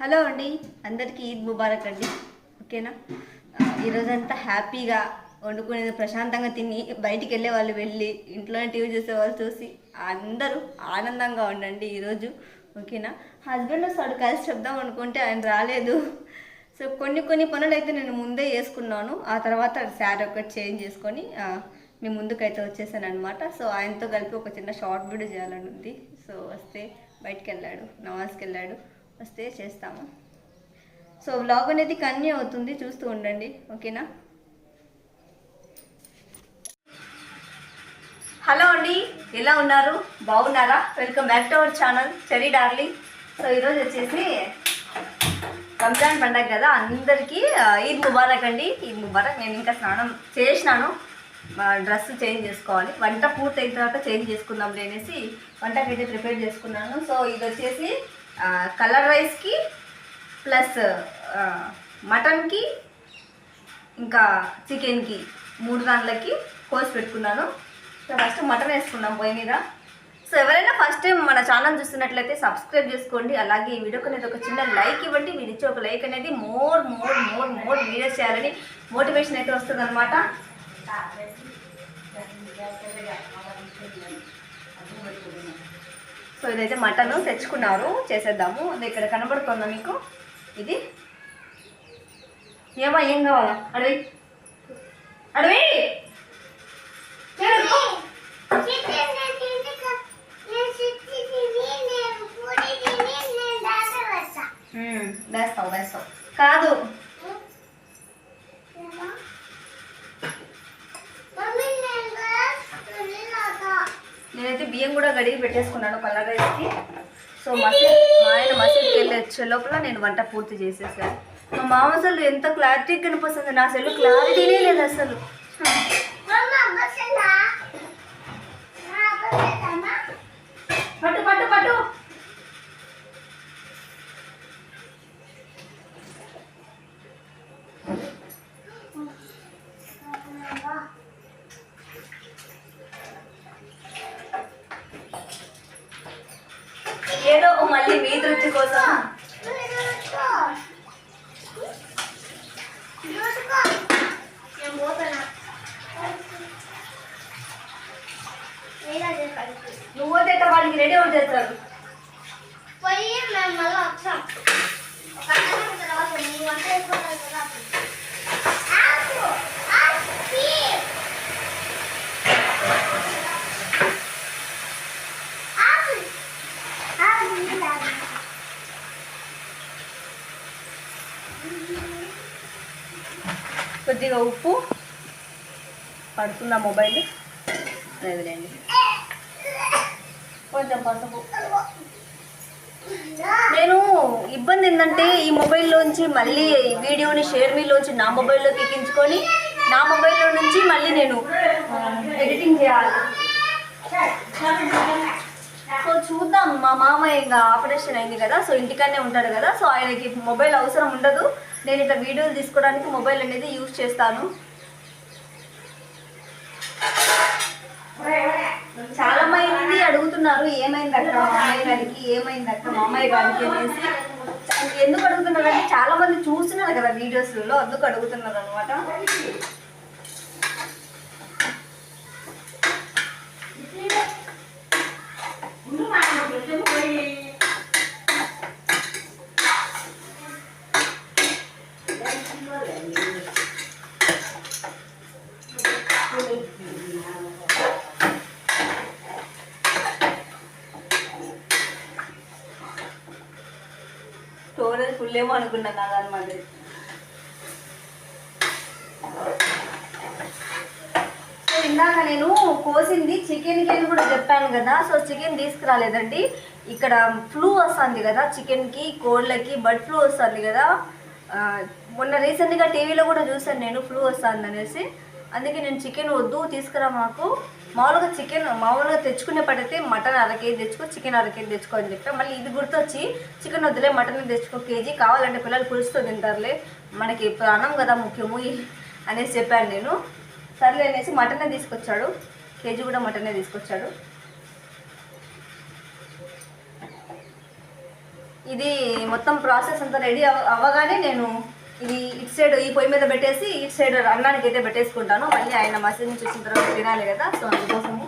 Hello అండి అందరికీ ఈద్ ముబారక్ అండి. ఓకేనా? ఈరోజంతా హ్యాపీగా వండుకునేది ప్రశాంతంగా తిని బయటికి వెళ్ళే వాళ్ళు వెళ్ళి ఇంట్లోనే టీవీ చూసే వాళ్ళు చూసి అందరూ ఆనందంగా ఉండండి ఈరోజు. ఓకేనా? హస్బెండ్ వస్తాడు కలిసి చెప్దాం అనుకుంటే ఆయన రాలేదు. సో కొన్ని కొన్ని పనులు అయితే నేను ముందే చేసుకున్నాను. ఆ తర్వాత శారీ ఒకటి చేంజ్ చేసుకొని మీ ముందుకైతే వచ్చేసాను అనమాట సో ఆయనతో కలిపి ఒక చిన్న షార్ట్ వీడియో చేయాలని ఉంది సో వస్తే బయటికి వెళ్ళాడు నమాజ్కి వెళ్ళాడు. వస్తే చేస్తాము. సో వ్లాగ్ అనేది కన్యూ అవుతుంది. చూస్తూ ఉండండి. ఓకేనా? హలో అండి. ఎలా ఉన్నారు? బాగున్నారా? Welcome back to our channel cherry darling so ఈరోజు వచ్చేసి రంజాన్ పండగ కదా. అందరికీ ఈద్ ముబారక్ అండి. ఈద్ ముబారక్. నేను ఇంకా స్నానం చేసినాను. డ్రెస్ చేంజ్ చేసుకోవాలి. వంట పూర్తయిన తర్వాత చేంజ్ చేసుకుందాం అనేసి వంటకి అయితే ప్రిపేర్ చేసుకున్నాను. సో ఇది వచ్చేసి కలర్ రైస్కి ప్లస్ మటన్కి ఇంకా చికెన్కి మూడు దాంట్లకి కోసి పెట్టుకున్నాను. సో ఫస్ట్ మటన్ వేసుకున్నాం పొయ్యి మీద. సో ఎవరైనా ఫస్ట్ టైం మన ఛానల్ చూస్తున్నట్లయితే సబ్స్క్రైబ్ చేసుకోండి. అలాగే ఈ వీడియోకి అనేది ఒక చిన్న లైక్ ఇవ్వండి. మీరు ఇచ్చే ఒక లైక్ అనేది more more more more videos చేయాలని మోటివేషన్ అయితే వస్తుంది అనమాట సో ఇదైతే మటన్ తెచ్చుకున్నారు. చేసేద్దాము. అది ఇక్కడ కనబడుతుందా మీకు? ఇది? ఏమా ఏం కావాలా? అడవి. అడవి! వేస్తావు వేస్తావు కాదు నేనైతే బియ్యం కూడా గడిగి పెట్టేసుకున్నాను కలర్ రైస్కి. సో మసీద్ మా ఆయన మసీద్కి వెళ్ళి వచ్చే లోపల నేను వంట పూర్తి చేసేసాను. మా మామ అసలు ఎంత క్లారిటీ కనిపిస్తుంది. నా సెల్ క్లారిటీనే లేదు అసలు పట్టు పట్టు పట్టు ఏదో మళ్ళీ మీ తృప్తి కోసం నువ్వు వద్దేట వాళ్ళకి రెడీ అవుట్ చేస్తారు పోయి మేము మళ్ళీ వచ్చాం ఒక గంట తర్వాత నువ్వు వంట వేసుకోవాలి కదా అప్పుడు. ఆపు! ఆపు! ఆపు! ఆపు, నీళ్ళు ఆపు. కొద్దిగా ఉప్పు పడుతుందా మొబైల్ లేదులేండి కొంచెం పసుపు నేను ఇబ్బంది ఏంటంటే ఈ మొబైల్లోంచి మళ్ళీ వీడియోని షేర్ మీలోంచి నా మొబైల్లో ఎక్కించుకొని నా మొబైల్లో నుంచి మళ్ళీ నేను ఎడిటింగ్ చేయాలి. సో చూద్దాం మా మామ ఇంకా ఆపరేషన్ అయింది కదా సో ఇంటికనే ఉంటాడు కదా సో ఆయనకి మొబైల్ అవసరం ఉండదు. నేను ఇట్లా వీడియోలు తీసుకోవడానికి మొబైల్ అనేది యూజ్ చేస్తాను. చాలా మంది అడుగుతున్నారు ఏమైంది అక్క మామయ్య గారికి ఏమైంది అక్క మామయ్య గారికి? అనేసి. ఎందుకు అడుగుతున్నారు అంటే చాలా మంది చూస్తున్నారు కదా వీడియోస్లలో అందుకు అడుగుతున్నారు అనమాట స్టోరేజ్ ఫుల్ ఏమో అనుకున్నాను దాని మాదిరి. సో ఇందాక నేను కోసింది చికెన్కి అని కూడా చెప్పాను కదా సో చికెన్ తీసుకురాలేదండి. ఇక్కడ ఫ్లూ వస్తుంది కదా చికెన్కి కోళ్ళకి బర్డ్ ఫ్లూ వస్తుంది కదా. మొన్న రీసెంట్గా టీవీలో కూడా చూసాను నేను ఫ్లూ వస్తుంది అనేసి. అందుకే నేను చికెన్ వద్దు తీసుకురా మాకు. మామూలుగా చికెన్ మామూలుగా తెచ్చుకునే పడితే మటన్ అర కేజీ తెచ్చుకో చికెన్ అర కేజీ తెచ్చుకో అని చెప్పా. మళ్ళీ ఇది గుర్తొచ్చి చికెన్ వద్దులే మటన్ తెచ్చుకో కేజీ. కావాలంటే పిల్లలు పులుసుతో తింటారులే. మనకి ప్రాణం కదా ముఖ్యము అనేసి చెప్పాను నేను. సర్లే అనేసి మటనే తీసుకొచ్చాడు. కేజీ కూడా మటనే తీసుకొచ్చాడు. ఇది మొత్తం ప్రాసెస్ అంతా రెడీ అవ్వగానే నేను ఇది ఇటు సైడ్ ఈ పొయ్యి మీద పెట్టేసి ఇటు సైడ్ అన్నానికి అయితే పెట్టేసుకుంటాను. మళ్ళీ ఆయన మసీద్ నుంచి వచ్చిన తర్వాత తినాలి కదా సో అందుకోసము.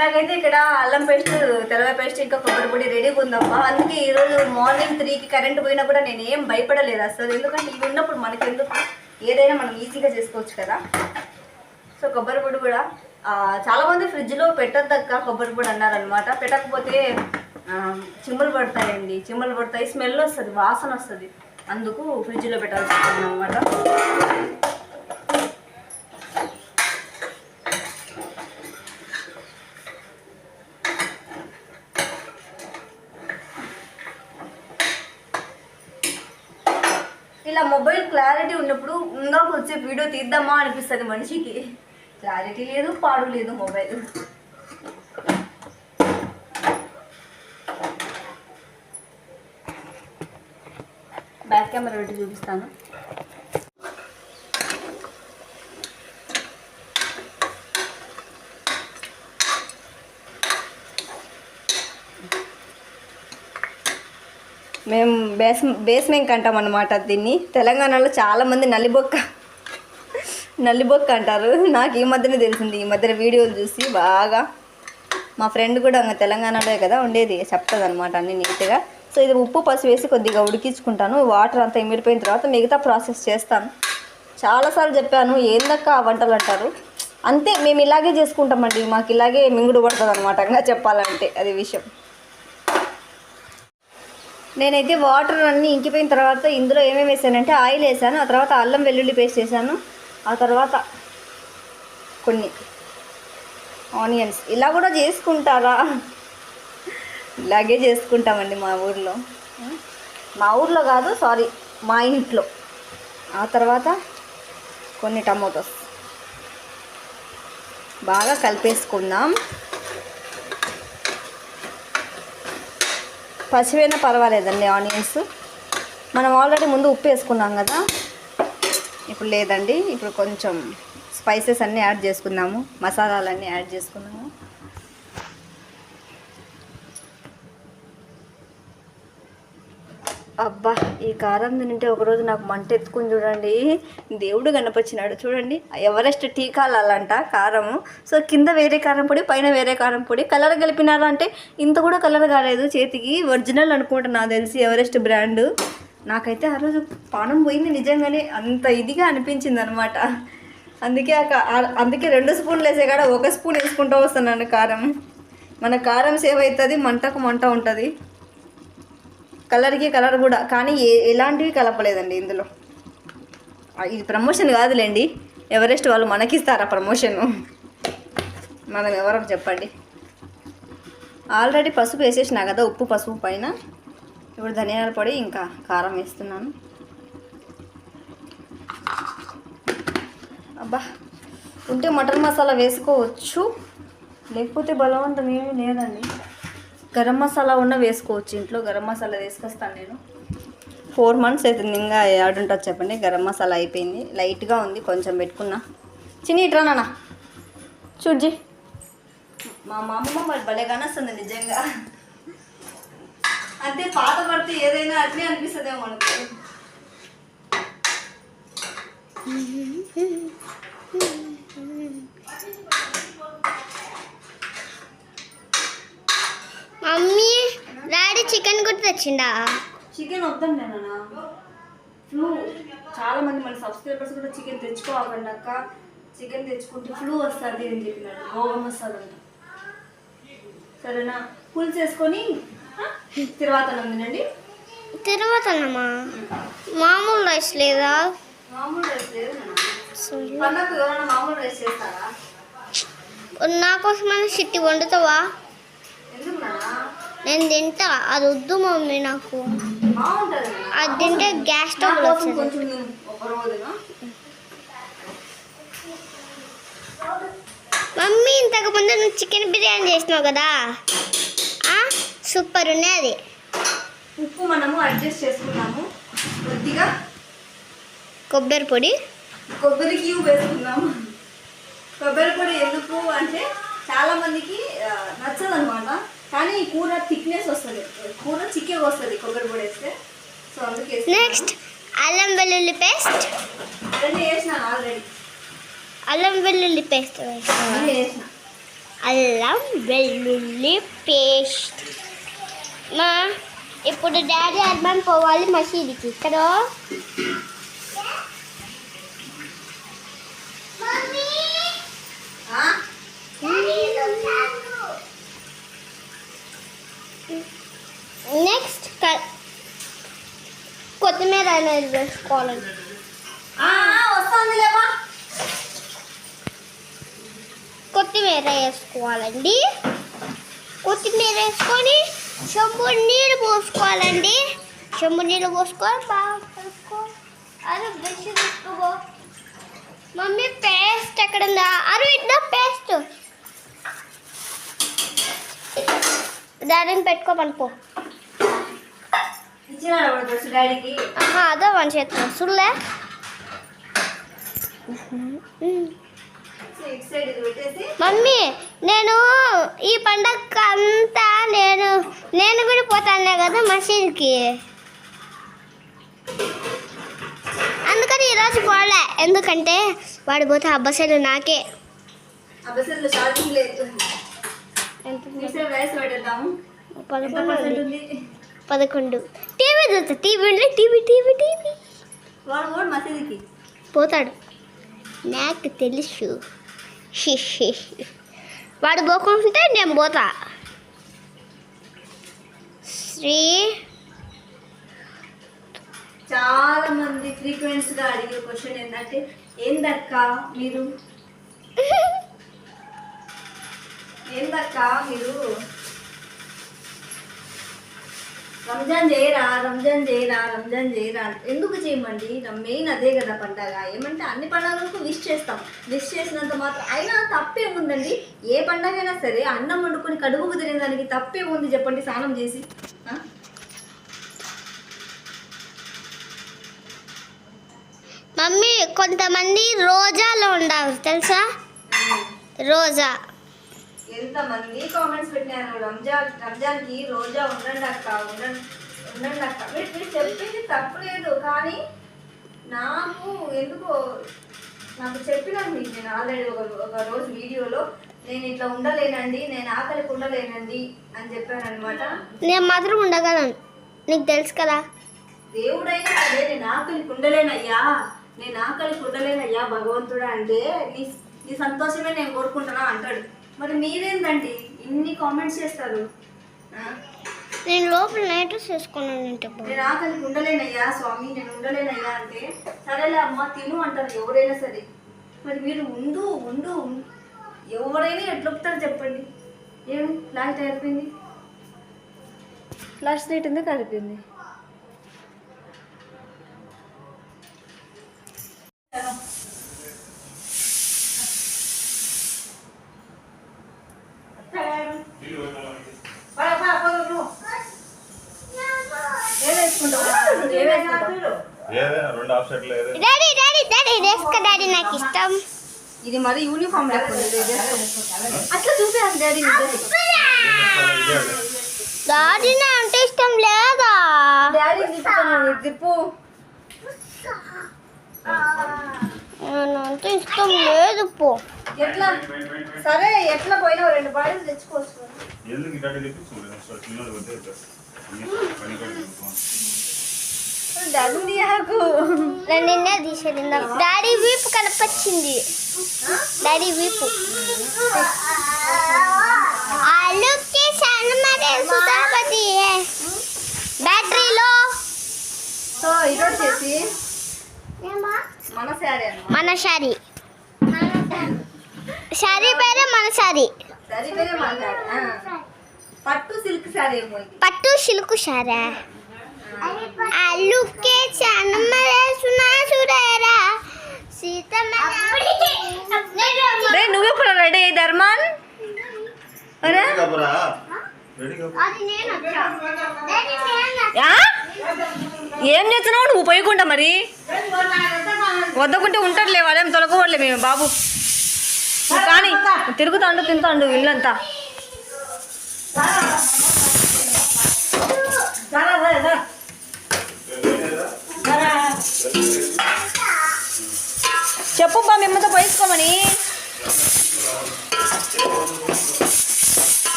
నాకైతే ఇక్కడ అల్లం పేస్ట్ తెలవ పేస్ట్ ఇంకా కొబ్బరి పొడి రెడీగా ఉందమ్మా అందుకే ఈరోజు మార్నింగ్ త్రీకి కరెంట్ పోయినా కూడా నేను ఏం భయపడలేదు అసలు. ఎందుకంటే ఇవి ఉన్నప్పుడు మనకి ఎందుకు ఏదైనా మనం ఈజీగా చేసుకోవచ్చు కదా. సో కొబ్బరి పొడి కూడా చాలామంది ఫ్రిడ్జ్లో పెట్టద్దక్క కొబ్బరి పొడి అన్నారనమాట పెట్టకపోతే చిమ్మలు పడతాయండి. చిమ్మలు పడతాయి స్మెల్ వస్తుంది వాసన వస్తుంది. అందుకు ఫ్రిడ్జ్లో పెట్టాల్సి వస్తుంది అనమాట ఇలా మొబైల్ క్లారిటీ ఉన్నప్పుడు ఇంకా కొంచెం వీడియో తీద్దామా అనిపిస్తుంది మనిషికి. క్లారిటీ లేదు పాడు లేదు మొబైల్. బ్యాక్ కెమెరా పెట్టి చూపిస్తాను. మేము బేస్ బేస్మెంట్ అంటాం అన్నమాట దీన్ని. తెలంగాణలో చాలామంది నల్లిబొక్క నల్లిబొక్క అంటారు. నాకు ఈ మధ్యనే తెలిసింది. ఈ మధ్యన వీడియోలు చూసి బాగా మా ఫ్రెండ్ కూడా ఇంకా తెలంగాణలో కదా ఉండేది. చెప్తుంది అనమాట అన్ని నీట్గా. సో ఇది ఉప్పు పసుపు వేసి కొద్దిగా ఉడికించుకుంటాను. వాటర్ అంతా ఇమిడిపోయిన తర్వాత మిగతా ప్రాసెస్ చేస్తాను. చాలాసార్లు చెప్పాను ఏందక్క ఆ వంటలు అంటారు? అంతే మేము ఇలాగే చేసుకుంటామండి. మాకు ఇలాగే మింగుడు పడుతుంది అనమాట ఇంకా చెప్పాలంటే అది విషయం. నేనైతే వాటర్ అన్నీ ఇంకిపోయిన తర్వాత ఇందులో ఏమేమి వేసానంటే ఆయిల్ వేసాను. ఆ తర్వాత అల్లం వెల్లుల్లి పేస్ట్ వేసాను. ఆ తర్వాత కొన్ని ఆనియన్స్. ఇలా కూడా చేసుకుంటారా? ఇలాగే చేసుకుంటామండి మా ఊర్లో. మా ఊర్లో కాదు సారీ మా ఇంట్లో. ఆ తర్వాత కొన్ని టమోటోస్. బాగా కలిపేసుకుందాం. పసివైనా పర్వాలేదండి ఆనియన్స్. మనం ఆల్రెడీ ముందు ఉప్పు వేసుకున్నాం కదా. ఇప్పుడు లేదండి ఇప్పుడు కొంచెం స్పైసెస్ అన్నీ యాడ్ చేసుకుందాము. మసాలాలన్నీ యాడ్ చేసుకున్నాము అబ్బా ఈ కారం తింటే ఒకరోజు నాకు మంట ఎత్తుకుని చూడండి. దేవుడు కనపరిచినాడు. చూడండి ఎవరెస్ట్ టీకాలంట కారము. సో కింద వేరే కారం పొడి పైన వేరే కారం పొడి. కలర్ కలిపినారా అంటే ఇంత కూడా కలర్ కాలేదు. చేతికి ఒరిజినల్ అనుకుంటా నాకు తెలిసి ఎవరెస్ట్ బ్రాండ్. నాకైతే ఆ రోజు పానం పోయింది నిజంగానే అంత ఇదిగా అనిపించింది అనమాట అందుకే అందుకే రెండు స్పూన్లు వేసే కాడ ఒక స్పూన్ వేసుకుంటూ వస్తున్నాను కారం. మన కారం సేవ్ అవుతుంది మంటకు మంట ఉంటుంది. కలర్కి కలర్ కూడా కానీ ఏ ఎలాంటివి కలపలేదండి ఇందులో. ఇది ప్రమోషన్ కాదులేండి. ఎవరెస్ట్ వాళ్ళు మనకిస్తారా ప్రమోషన్? మనం ఎవరో చెప్పండి. ఆల్రెడీ పసుపు వేసేసినా కదా ఉప్పు పసుపు పైన. ఇప్పుడు ధనియాల పొడి ఇంకా కారం వేస్తున్నాను. అబ్బా ఉంటే మటన్ మసాలా వేసుకోవచ్చు. లేకపోతే బలవంతం ఏమీ లేదండి. గరం మసాలా ఉన్న వేసుకోవచ్చు. ఇంట్లో గరం మసాలా వేసుకొస్తాను నేను. ఫోర్ మంత్స్ అవుతుంది ఇంకా ఆడుంటుంది చెప్పండి. గరం మసాలా అయిపోయింది. లైట్గా ఉంది. కొంచెం పెట్టుకున్నా. చిన్న ఇట్రా నాన్న. చూడ్జి మా మా అమ్మమ్మ మరి భలే కానొస్తుంది నిజంగా. అంటే పాత పడితే ఏదైనా అట్లే అనిపిస్తుందేమో మనకు. మమ్మీ డాడీ చికెన్ కూడా తెచ్చిండా? చికెన్ వద్దండి నాన్న. ఫ్లూ చాలా మంది మన సబ్స్క్రైబర్స్ కూడా చికెన్ తెచ్చుకోవాలండి అక్క. చికెన్ తెచ్చుకుంటే ఫ్లూ వస్తుంది అని చెప్పినాడు రోగం వస్తుందంట. సరేనా? పులుసు వేసుకొని తర్వాత తినండి తిరుపతనమ్మా మామూలు రైస్ లేదా? మామూలు రైస్ లేదు నాన్న. సరే. పండగకు ఎవరైనా మామూలు రైస్ చేస్తారా? నా కోసమైనా చిట్టి వండుతావా? నేను తింటా. అది వద్దు మమ్మీ నాకు. అది తింటే గ్యాస్ రోజున. మమ్మీ ఇంతకు ముందు నువ్వు చికెన్ బిర్యానీ చేసినావు కదా? సూపర్ ఉన్నది. ఉప్పు మనము అడ్జస్ట్ చేసుకున్నాము. కొద్దిగా కొబ్బరి పొడి. కొబ్బరి క్యూబ్ వేసుకున్నాం కొబ్బరి పొడి ఎందుకు అంటే చాలా మందికి నచ్చదు అనమాట కానీ ఈ కూర థిక్నెస్ వస్తుంది. కూర చిక్కగా వస్తుంది కొబ్బరి పొడి వేస్తే. సో అందుకే. నెక్స్ట్ అల్లం వెల్లుల్లి పేస్ట్. అన్నీ వేసినాను ఆల్రెడీ. అల్లం వెల్లుల్లి పేస్ట్ వేసిన. అల్లం వెల్లుల్లి పేస్ట్. మా ఇప్పుడు డాడీ అర్బన్ పోవాలి మసీదుకి. ఇక్కడ? నెక్స్ట్ కొత్తిమీర అనేది వేసుకోవాలండి కొత్తిమీర వేసుకోవాలండి. కొత్తిమీర వేసుకొని చెంబు నీళ్ళు పోసుకోవాలండి. చెంబు నీళ్ళు పోసుకొని బాగా కలుపుకోవాలి అరే బ్రష్ తీసుకోబో మమ్మీ పేస్ట్ ఎక్కడ ఉందా? అరే ఇట్లా పేస్ట్. దానిని పెట్టుకోమని పో. ఇచ్చినాడు వాడు డ్రెస్ డాడీకి? ఆహా అదో మన చేతిలో. సుల్లే మమ్మీ నేను ఈ పండగ అంతా నేను నేను కూడా పోతాను కదా మసీద్కి? అందుకని ఈరోజు పోలే. ఎందుకంటే వాడు పోతే అబ్బసలు నాకే. పదకొండు టీవీ చూస్తా టీవీ ఉంటే టీవీ టీవీ టీవీ. పోతాడు. నాకు తెలుసు. వాడు పోకుంటే నేను పోతా. శ్రీ చాలా మంది ఫ్రీక్వెంట్స్గా అడిగే క్వశ్చన్ ఏంటంటే ఏందక్క మీరు? ఏందక్క మీరు? రంజాన్ చేయరా రంజాన్ చేయరా రంజాన్ చేయరా ఎందుకు చేయమండి? మెయిన్ అదే కదా పండగ. ఏమంటే అన్ని పండుగలకు విష్ చేస్తాం. విష్ చేసినంత మాత్రం అయినా తప్పేముందండి ఏ పండగ అయినా సరే అన్నం వండుకొని కడుపు కుదిరిన దానికి తప్పేముంది చెప్పండి స్నానం చేసి? మమ్మీ కొంతమంది రోజాలో ఉండవు తెలుసా? రోజా. ఎంతమంది కామెంట్స్ పెట్టినారు? రంజాన్ రంజాన్కి రోజా ఉండండి అక్క ఉండండి ఉండండి అక్క. మీరు మీరు చెప్పింది తప్పులేదు కానీ నాకు ఎందుకో నాకు చెప్పినాను మీకు నేను ఆల్రెడీ ఒక ఒక రోజు వీడియోలో నేను ఇట్లా ఉండలేనండి నేను ఆకలికి ఉండలేనండి అని చెప్పాను అనమాట నేను మాత్రం ఉండగలను. నీకు తెలుసు కదా. దేవుడైనా సరే నేను ఆకలికి ఉండలేనయ్యా నేను ఆకలికి ఉండలేనయ్యా భగవంతుడా అంటే నీ నీ సంతోషమే నేను కోరుకుంటున్నా అంటాడు. మరి మీరేంటండి ఇన్ని కామెంట్స్ చేస్తారు? నేను లోపల నైట్ చేసుకున్నాను అంటే నేను ఆకలికి ఉండలేనయ్యా స్వామి నేను ఉండలేనయ్యా అంటే సరేలే అమ్మ తిను అంటారు ఎవరైనా సరే. మరి మీరు ఉండు ఉండు ఎవరైనా ఎట్లొప్పుతారు చెప్పండి. ఏమి? ఫ్లాష్ అయిపోయింది? ఫ్లాష్ లైట్ ఎందుకు అయిపోయింది ఏం వేసుకుంటావు ఏం వేసుకుంటావు ఏదే డాడీ డాడీ డాడీ వేసుకో డాడీ నాకు ఇష్టం. ఇది మరి యూనిఫామ్. అట్లా చూపేయాలి డాడీ డాడీ నా అంటే ఇష్టం లేదా? డాడీ అంటే ఇష్టం లేదు పో. ఎట్లా? సరే ఎట్లా పోయినావు? రెండు బాడీలు తెచ్చుకోవచ్చు ఎందుకు నాకు నేను నిన్నే తీసేది. డాడీ వీపు కనపచ్చింది. డాడీ వీపు. ఆలుకి సన్మరే సుధాపతి. బ్యాటరీలో. సో ఇది వచ్చేసి మన శారీ మన శారీ. శారీ పేరే మన శారీ. పట్టు సిల్క్ శారీ పట్టు సిల్క్ శారీ. సునా సురేరా సీతమ్మ రే నువ్వు కూడా రెడీ అయ్యి ధర్మాన్? అరే? ఏం చేస్తున్నావు? నువ్వు పోయకుండా మరి. వద్దకుంటే ఉంటాడులే వాళ్ళేం తొలగకూడలే మేము బాబు. కానీ తిరుగుతాండు తింటాండు ఇల్లంతా. చెప్పు బా మిమ్మతో పోయించుకోమని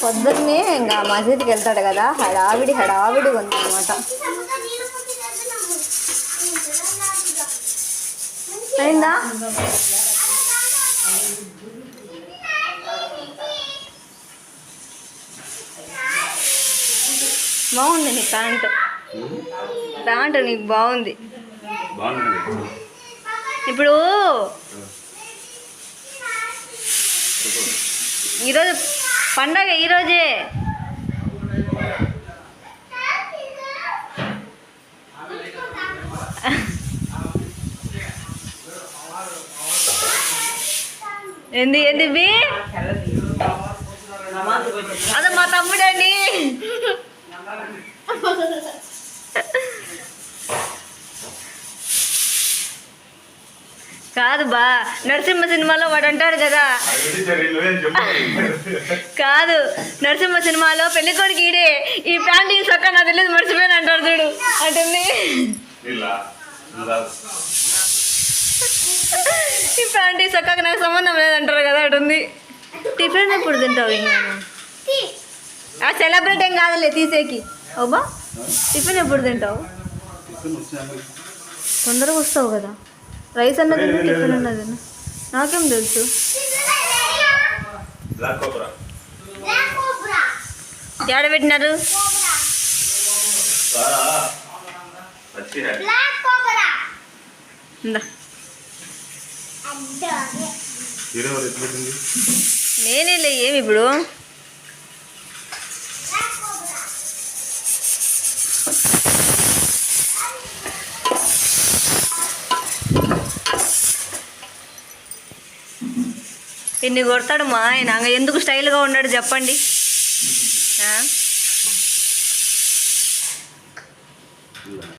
పొద్దున్నే ఇంకా మసీద్కి వెళ్తాడు కదా హడావిడి హడావిడి ఉందన్నమాట. అయిందా? బాగుంది నీ ప్యాంట్. ప్యాంట్ నీకు బాగుంది. బాగుంది. ఇప్పుడు ఈరోజు పండగ ఈరోజే. ఏంది ఏంది అదే మా తమ్ముడండి. కాదు బా నరసింహ సినిమాలో వాడు అంటాడు కదా. కాదు నరసింహ సినిమాలో పెళ్ళి కొడుకు ఈడే ఈ ప్యాంట్ ఈ సొక్క నా తెలియదు మర్చిపోయాను అంటాడు చూడు. అంటుంది. ఈ ప్యాంట్ ఈ సొక్కకు నాకు సంబంధం లేదంటారు కదా అటుంది. టిఫిన్ ఎప్పుడు తింటావు ఆ సెలబ్రేట్ ఏం కాదులే తీసేకి. ఓబా టిఫిన్ ఎప్పుడు తింటావు? తొందరగా వస్తావు కదా. రైస్ అన్నది టిఫిన్ అన్నది. నాకేం తెలుసు? ఎక్కడ పెట్టినారు? నేనేలే ఏమి ఇప్పుడు? ఇన్ని కొడతాడు మా ఆయన. ఎందుకు స్టైల్గా ఉన్నాడు చెప్పండి?